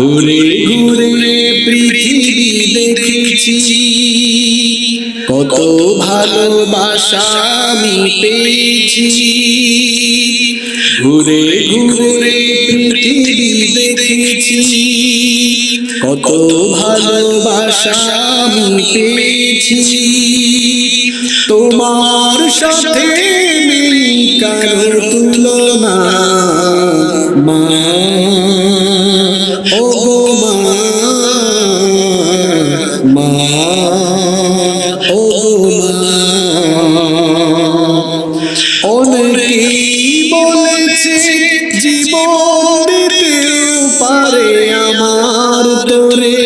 ঘুরে ঘুরে পৃথিবী দেখেছি। কত ভালোবাসা আমি পেয়েছি। ঘুরে ঘুরে পৃথিবী দেখেছি। কত ভালোবাসা আমি পেয়েছি। তোমার সাথে কারোর তুলনা। মা মা ও অনেকেই বলেছে জীবন পারে আমার তোরে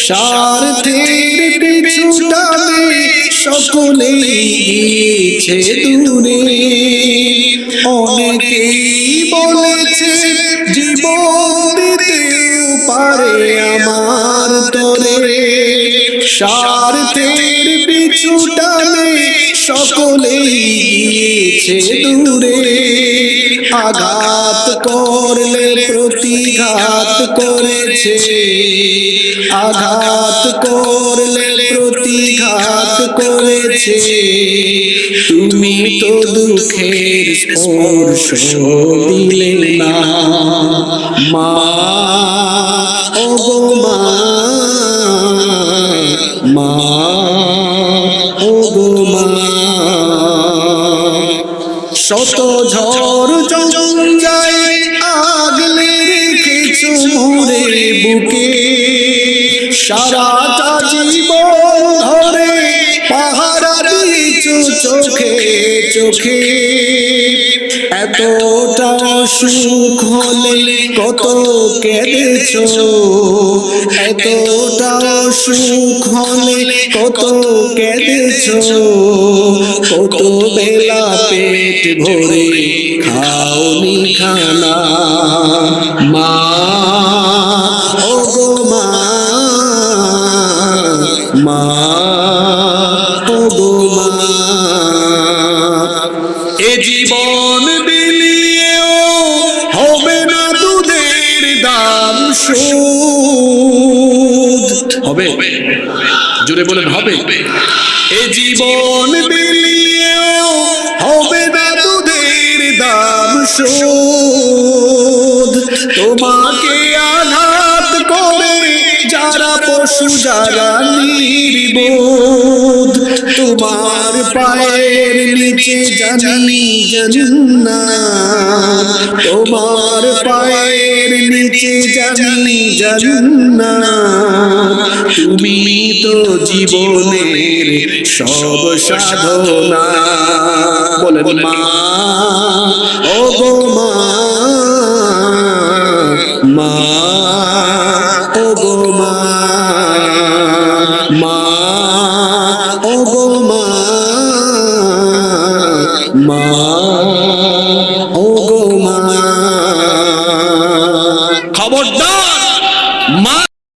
স্বার্থের পিছুটানে সকলেই গিয়েছে দূরে অনেকেই বলেছে জীবন পারে স্বার্থের পিছুটানে সকলেই গিয়েছে দূরে। আঘাত করলে প্রতিঘাত করেছে। আঘাত করলে প্রতিঘাত করেছে। তুমি তো দুঃখের স্পর্শ দিলে না। মা ও মা। মা, ও গো মা। শত ঝড় জঞ্জায় আগলে রেখেছো মোরে বুকে। সারাটা জীবন ধরে পাহারা দিয়েছ চোখে চোখে। এতটা সুখ হলে কত কেঁদেছো? এতটা সুখ হলে কত কেঁদেছো? কত বেলা পেট ভরে খাওনি খানা। মা ও মা মা সুদ হবে। জুড়ে বলেন হবে। এ জীবন বিলিয়েও হবে না দুধের দাম সুদ তোমাকে যারা পশু, যারা নির্বোধ তোমার পায়ের নিচে জানি জান্নাত। তোমার পায়ের নিচে জানি জান্নাত। তুমি তো জীবনের সব সাধনা। বলেন মা ও মা মা